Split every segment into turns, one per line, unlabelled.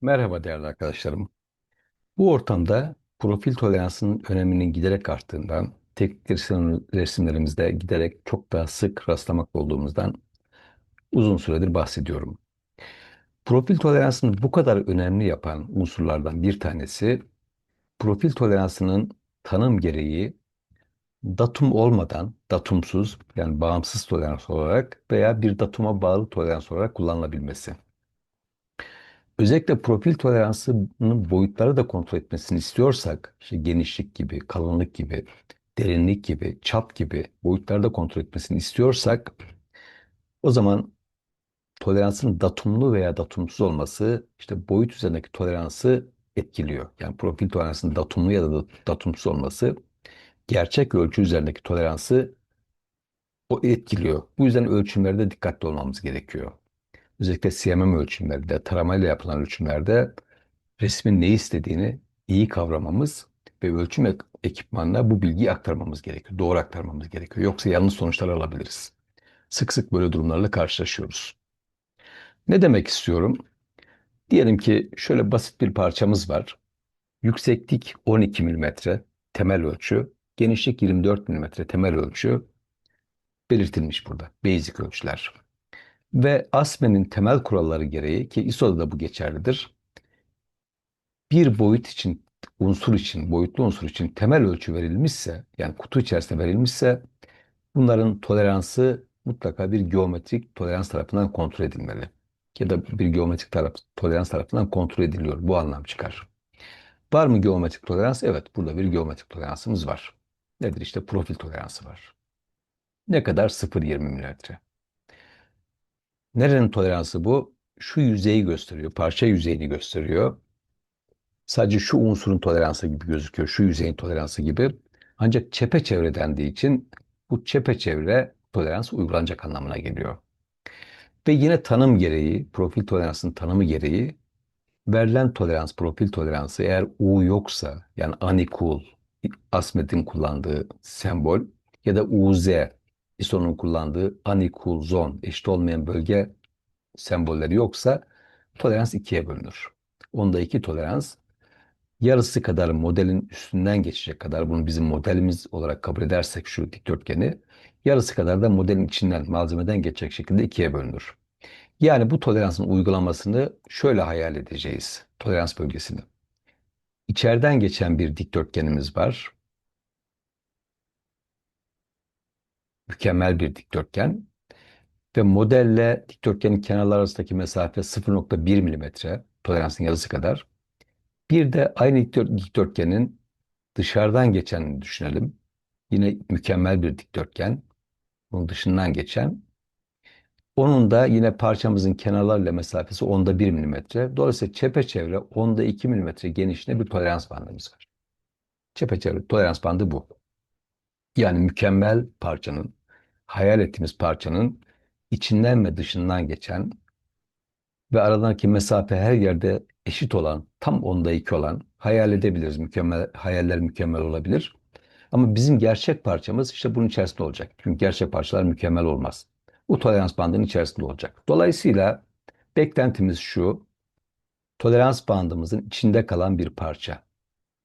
Merhaba değerli arkadaşlarım. Bu ortamda profil toleransının öneminin giderek arttığından, teknik resim- resimlerimizde giderek çok daha sık rastlamakta olduğumuzdan uzun süredir bahsediyorum. Profil toleransını bu kadar önemli yapan unsurlardan bir tanesi, profil toleransının tanım gereği datum olmadan, datumsuz yani bağımsız tolerans olarak veya bir datuma bağlı tolerans olarak kullanılabilmesi. Özellikle profil toleransının boyutları da kontrol etmesini istiyorsak, işte genişlik gibi, kalınlık gibi, derinlik gibi, çap gibi boyutları da kontrol etmesini istiyorsak, o zaman toleransın datumlu veya datumsuz olması işte boyut üzerindeki toleransı etkiliyor. Yani profil toleransının datumlu ya da datumsuz olması gerçek ölçü üzerindeki toleransı o etkiliyor. Bu yüzden ölçümlerde dikkatli olmamız gerekiyor. Özellikle CMM ölçümlerinde, taramayla yapılan ölçümlerde resmin ne istediğini iyi kavramamız ve ölçüm ek- ekipmanına bu bilgiyi aktarmamız gerekiyor. Doğru aktarmamız gerekiyor. Yoksa yanlış sonuçlar alabiliriz. Sık sık böyle durumlarla karşılaşıyoruz. Ne demek istiyorum? Diyelim ki şöyle basit bir parçamız var. Yükseklik 12 milimetre temel ölçü, genişlik 24 milimetre temel ölçü belirtilmiş burada. Basic ölçüler. Ve ASME'nin temel kuralları gereği ki ISO'da da bu geçerlidir. bir boyut için, unsur için, boyutlu unsur için temel ölçü verilmişse, yani kutu içerisinde verilmişse bunların toleransı mutlaka bir geometrik tolerans tarafından kontrol edilmeli. Ya da bir geometrik taraf, tolerans tarafından kontrol ediliyor. Bu anlam çıkar. Var mı geometrik tolerans? Evet, burada bir geometrik toleransımız var. Nedir? İşte profil toleransı var. Ne kadar? 0.20 milimetre. Nerenin toleransı bu? Şu yüzeyi gösteriyor, parça yüzeyini gösteriyor. Sadece şu unsurun toleransı gibi gözüküyor, şu yüzeyin toleransı gibi. Ancak çepeçevre dendiği için bu çepeçevre tolerans uygulanacak anlamına geliyor. Ve yine tanım gereği, profil toleransının tanımı gereği verilen tolerans, profil toleransı eğer U yoksa yani unequal, Asmet'in kullandığı sembol ya da UZ, ISO'nun kullandığı unequal zone, eşit olmayan bölge sembolleri yoksa tolerans ikiye bölünür. Onda iki tolerans yarısı kadar modelin üstünden geçecek kadar bunu bizim modelimiz olarak kabul edersek şu dikdörtgeni yarısı kadar da modelin içinden malzemeden geçecek şekilde ikiye bölünür. Yani bu toleransın uygulamasını şöyle hayal edeceğiz. Tolerans bölgesini. İçeriden geçen bir dikdörtgenimiz var. Mükemmel bir dikdörtgen. Ve modelle dikdörtgenin kenarları arasındaki mesafe 0.1 milimetre. Toleransın yarısı kadar. Bir de aynı dikdörtgenin dışarıdan geçenini düşünelim. Yine mükemmel bir dikdörtgen. Bunun dışından geçen. Onun da yine parçamızın kenarlarıyla mesafesi onda 1 milimetre. Dolayısıyla çepeçevre onda 2 milimetre genişliğinde bir tolerans bandımız var. Çepeçevre tolerans bandı bu. Yani mükemmel parçanın, hayal ettiğimiz parçanın içinden ve dışından geçen ve aradaki mesafe her yerde eşit olan, tam onda 2 olan hayal edebiliriz. Mükemmel, hayaller mükemmel olabilir. Ama bizim gerçek parçamız işte bunun içerisinde olacak. Çünkü gerçek parçalar mükemmel olmaz. Bu tolerans bandının içerisinde olacak. Dolayısıyla beklentimiz şu. Tolerans bandımızın içinde kalan bir parça.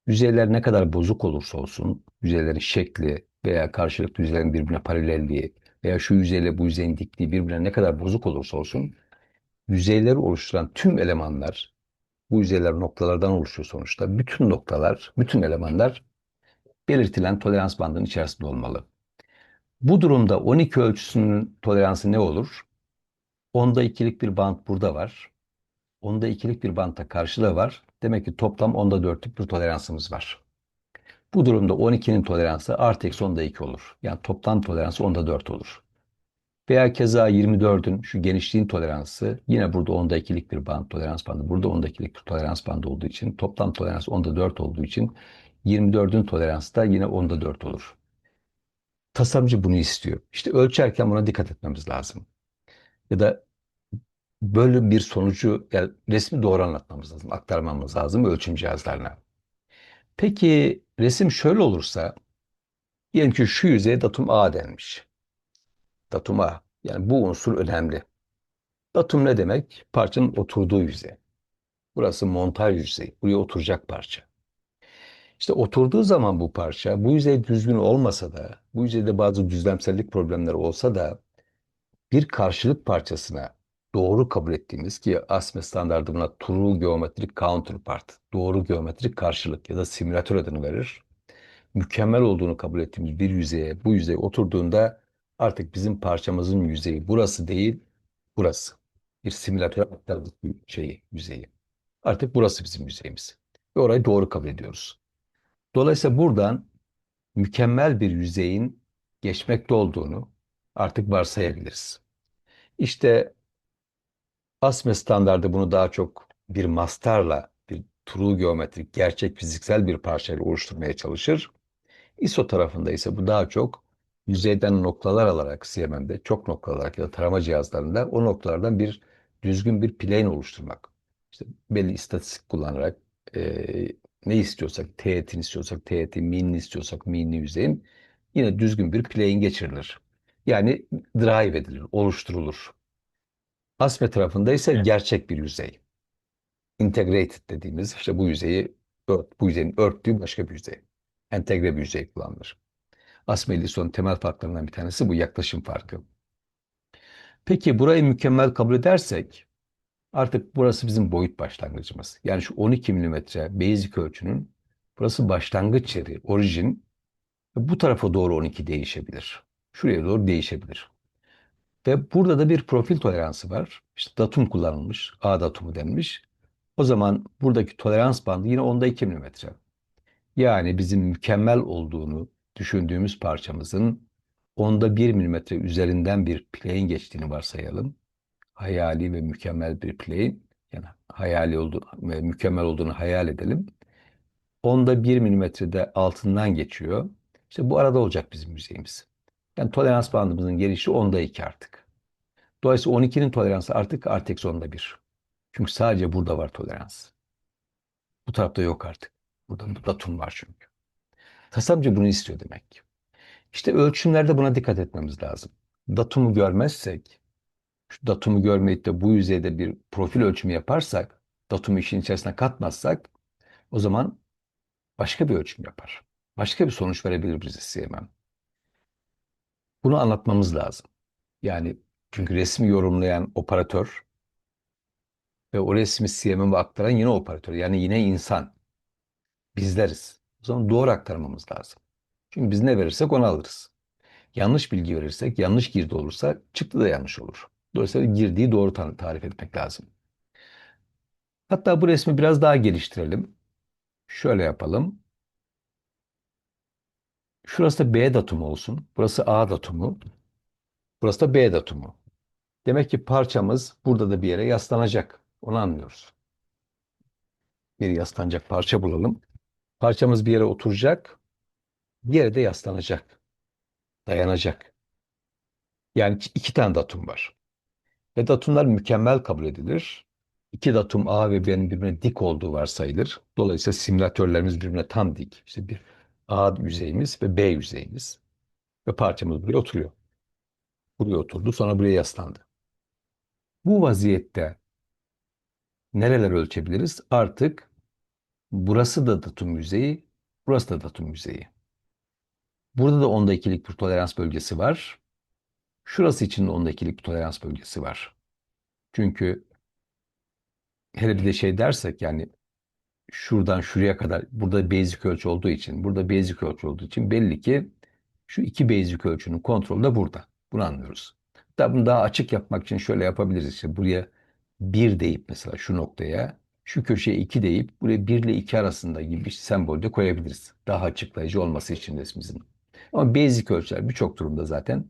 Yüzeyler ne kadar bozuk olursa olsun, yüzeylerin şekli veya karşılıklı yüzeylerin birbirine paralelliği veya şu yüzeyle bu yüzeyin dikliği birbirine ne kadar bozuk olursa olsun, yüzeyleri oluşturan tüm elemanlar, bu yüzeyler noktalardan oluşuyor sonuçta. Bütün noktalar, bütün elemanlar belirtilen tolerans bandının içerisinde olmalı. Bu durumda 12 ölçüsünün toleransı ne olur? Onda ikilik bir bant burada var. Onda ikilik bir bantta karşıda var. Demek ki toplam onda dörtlük bir toleransımız var. Bu durumda 12'nin toleransı artı eksi onda 2 olur. Yani toplam toleransı onda 4 olur. Veya keza 24'ün şu genişliğin toleransı yine burada onda ikilik bir band tolerans bandı. Burada onda ikilik bir tolerans bandı olduğu için toplam tolerans onda 4 olduğu için 24'ün toleransı da yine onda 4 olur. Tasarımcı bunu istiyor. İşte ölçerken buna dikkat etmemiz lazım. Ya da böyle bir sonucu yani resmi doğru anlatmamız lazım, aktarmamız lazım ölçüm cihazlarına. Peki resim şöyle olursa diyelim ki şu yüzeye datum A denmiş. Datum A. Yani bu unsur önemli. Datum ne demek? Parçanın oturduğu yüzey. Burası montaj yüzeyi. Buraya oturacak parça. İşte oturduğu zaman bu parça bu yüzey düzgün olmasa da bu yüzeyde bazı düzlemsellik problemleri olsa da bir karşılık parçasına doğru kabul ettiğimiz ki ASME standardı buna True Geometric Counterpart, doğru geometrik karşılık ya da simülatör adını verir. Mükemmel olduğunu kabul ettiğimiz bir yüzeye bu yüzey oturduğunda artık bizim parçamızın yüzeyi burası değil, burası. Bir simülatör aktardık şeyi, yüzeyi. Artık burası bizim yüzeyimiz. Ve orayı doğru kabul ediyoruz. Dolayısıyla buradan mükemmel bir yüzeyin geçmekte olduğunu artık varsayabiliriz. İşte ASME standardı bunu daha çok bir mastarla, bir true geometrik, gerçek fiziksel bir parçayla oluşturmaya çalışır. ISO tarafında ise bu daha çok yüzeyden noktalar alarak CMM'de çok nokta alarak ya da tarama cihazlarında o noktalardan bir düzgün bir plane oluşturmak. İşte belli istatistik kullanarak e, ne istiyorsak, teğetini istiyorsak teğeti, minini istiyorsak minini yüzeyin yine düzgün bir plane geçirilir. Yani drive edilir, oluşturulur. ASME tarafında ise gerçek bir yüzey. Integrated dediğimiz işte bu yüzeyi ört, bu yüzeyin örttüğü başka bir yüzey. Entegre bir yüzey kullanılır. ASME ile temel farklarından bir tanesi bu yaklaşım farkı. Peki burayı mükemmel kabul edersek artık burası bizim boyut başlangıcımız. Yani şu 12 mm basic ölçünün burası başlangıç yeri, orijin. Bu tarafa doğru 12 değişebilir. Şuraya doğru değişebilir. Ve burada da bir profil toleransı var. İşte datum kullanılmış, A datumu denmiş. O zaman buradaki tolerans bandı yine onda 2 mm. Yani bizim mükemmel olduğunu düşündüğümüz parçamızın onda 1 mm üzerinden bir plane geçtiğini varsayalım. Hayali ve mükemmel bir plane. Yani hayali olduğu ve mükemmel olduğunu hayal edelim. Onda 1 milimetrede altından geçiyor. İşte bu arada olacak bizim yüzeyimiz. Yani tolerans bandımızın gelişi onda 2 artık. Dolayısıyla 12'nin toleransı artık artı onda 1. Çünkü sadece burada var tolerans. Bu tarafta yok artık. Burada datum var çünkü. Tasarımcı bunu istiyor demek. İşte ölçümlerde buna dikkat etmemiz lazım. Datumu görmezsek, şu datumu görmeyip de bu yüzeyde bir profil ölçümü yaparsak, datumu işin içerisine katmazsak, o zaman başka bir ölçüm yapar. Başka bir sonuç verebilir bize CMM. Bunu anlatmamız lazım. Yani çünkü resmi yorumlayan operatör ve o resmi CMM'e aktaran yine operatör. Yani yine insan. Bizleriz. O zaman doğru aktarmamız lazım. Çünkü biz ne verirsek onu alırız. Yanlış bilgi verirsek, yanlış girdi olursa çıktı da yanlış olur. Dolayısıyla girdiği doğru tarif etmek lazım. Hatta bu resmi biraz daha geliştirelim. Şöyle yapalım. Şurası da B datumu olsun. Burası A datumu. Burası da B datumu. Demek ki parçamız burada da bir yere yaslanacak. Onu anlıyoruz. Bir yaslanacak parça bulalım. Parçamız bir yere oturacak. Bir yere de yaslanacak. Dayanacak. Yani iki tane datum var. Ve datumlar mükemmel kabul edilir. İki datum A ve B'nin birbirine dik olduğu varsayılır. Dolayısıyla simülatörlerimiz birbirine tam dik. İşte bir A yüzeyimiz ve B yüzeyimiz. Ve parçamız buraya oturuyor. Buraya oturdu sonra buraya yaslandı. Bu vaziyette nereler ölçebiliriz? Artık burası da datum yüzeyi, burası da datum yüzeyi. Burada da onda ikilik bir tolerans bölgesi var. Şurası için de onda ikilik bir tolerans bölgesi var. Çünkü hele bir de şey dersek yani şuradan şuraya kadar burada basic ölçü olduğu için, burada basic ölçü olduğu için belli ki şu iki basic ölçünün kontrolü de burada. Bunu anlıyoruz. Hatta bunu daha açık yapmak için şöyle yapabiliriz. İşte buraya 1 deyip mesela şu noktaya, şu köşeye 2 deyip buraya 1 ile 2 arasında gibi bir sembol de koyabiliriz. Daha açıklayıcı olması için resmimizin. Ama basic ölçüler birçok durumda zaten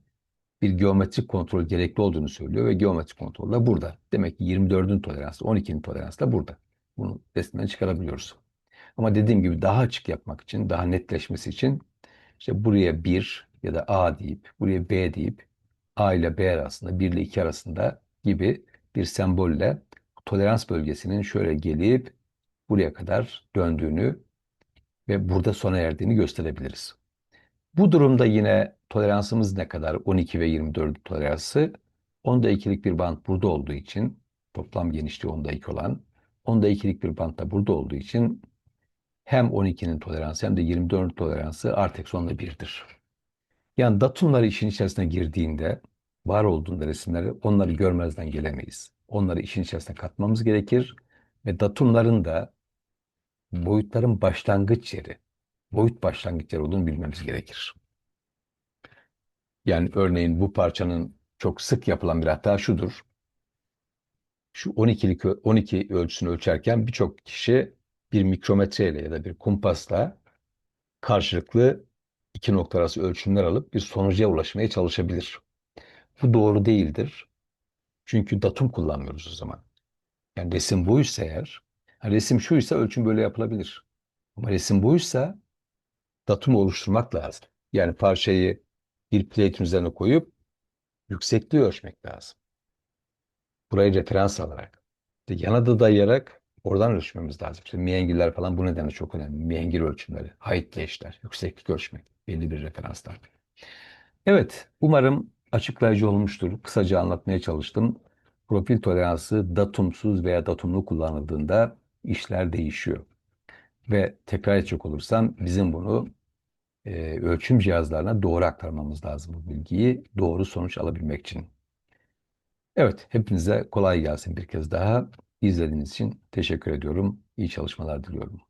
bir geometrik kontrol gerekli olduğunu söylüyor ve geometrik kontrol da burada. Demek ki 24'ün toleransı, 12'nin toleransı da burada. Bunu resimden çıkarabiliyoruz. Ama dediğim gibi daha açık yapmak için, daha netleşmesi için işte buraya 1 ya da A deyip, buraya B deyip A ile B arasında, 1 ile 2 arasında gibi bir sembolle tolerans bölgesinin şöyle gelip buraya kadar döndüğünü ve burada sona erdiğini gösterebiliriz. Bu durumda yine toleransımız ne kadar? 12 ve 24 toleransı. Onda ikilik bir bant burada olduğu için toplam genişliği onda 2 olan Onda ikilik bir bantta burada olduğu için hem 12'nin toleransı hem de 24'ün toleransı artı eksi 10'da 1'dir. Yani datumları işin içerisine girdiğinde var olduğunda resimleri onları görmezden gelemeyiz. Onları işin içerisine katmamız gerekir ve datumların da boyutların başlangıç yeri, boyut başlangıç yeri olduğunu bilmemiz gerekir. Yani örneğin bu parçanın çok sık yapılan bir hata şudur. Şu 12'lik 12 ölçüsünü ölçerken birçok kişi bir mikrometreyle ya da bir kumpasla karşılıklı iki nokta arası ölçümler alıp bir sonuca ulaşmaya çalışabilir. Bu doğru değildir. Çünkü datum kullanmıyoruz o zaman. Yani resim buysa eğer, resim şuysa ölçüm böyle yapılabilir. Ama resim buysa datumu oluşturmak lazım. Yani parçayı bir plate'in üzerine koyup yüksekliği ölçmek lazım. Burayı referans alarak. İşte yana da dayayarak oradan ölçmemiz lazım. İşte mihengiller falan bu nedenle çok önemli. Mihengir ölçümleri, height eşler, yükseklik ölçmek belli bir referanslar. Evet, umarım açıklayıcı olmuştur. Kısaca anlatmaya çalıştım. Profil toleransı datumsuz veya datumlu kullanıldığında işler değişiyor. Ve tekrar edecek olursam bizim bunu e, ölçüm cihazlarına doğru aktarmamız lazım bu bilgiyi doğru sonuç alabilmek için. Evet, hepinize kolay gelsin bir kez daha. İzlediğiniz için teşekkür ediyorum. İyi çalışmalar diliyorum.